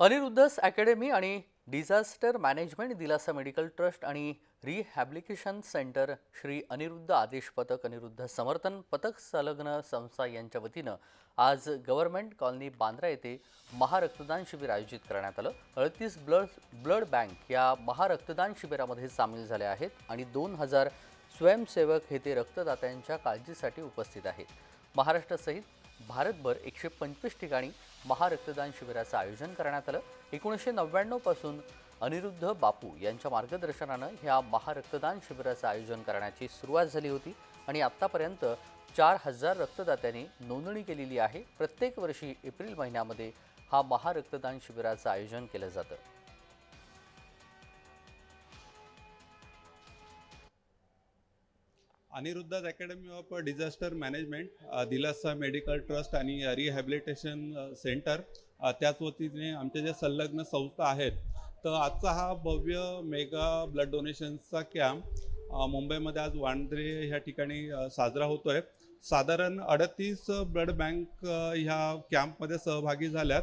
अनिरुद्धस academy आणि disaster management Dilasa medical trust आणि rehabilitation centre Shri Aniruddha आदेश पथक अनिरुद्ध समर्थन पथक संलग्न संस्था यांच्या वतीनं आज गव्हर्नमेंट कॉलनी बांद्रा येथे महारक्तदान शिबिर आयोजित करण्यात आलं. अडतीस ब्लड ब्लड बँक या महारक्तदान शिबिरामध्ये सामील झाले आहेत आणि दोन हजार स्वयंसेवक हे ते रक्तदात्यांच्या काळजीसाठी उपस्थित आहेत. महाराष्ट्रासहित भारतभर एकशे पंचवीस ठिकाणी महारक्तदान शिबिराचं आयोजन करण्यात आलं. एकोणीसशे नव्याण्णवपासून अनिरुद्ध बापू यांच्या मार्गदर्शनानं ह्या महारक्तदान शिबिराचं आयोजन करण्याची सुरुवात झाली होती आणि आत्तापर्यंत चार हजार रक्तदात्यांनी नोंदणी केलेली आहे. प्रत्येक वर्षी एप्रिल महिन्यामध्ये हा महारक्तदान शिबिराचं आयोजन केलं जातं. Aniruddha's academy of disaster management Dilasa medical trust आणि रिहॅबिलिटेशन सेंटर त्याच वतीने आमच्या ज्या संलग्न संस्था आहेत तर आजचा हा भव्य मेगा ब्लड डोनेशनचा कॅम्प मुंबईमध्ये आज वांद्रे ह्या ठिकाणी साजरा साजरा होतोय. साधारण अडतीस ब्लड बँक ह्या कॅम्पमध्ये सहभागी झाल्यात.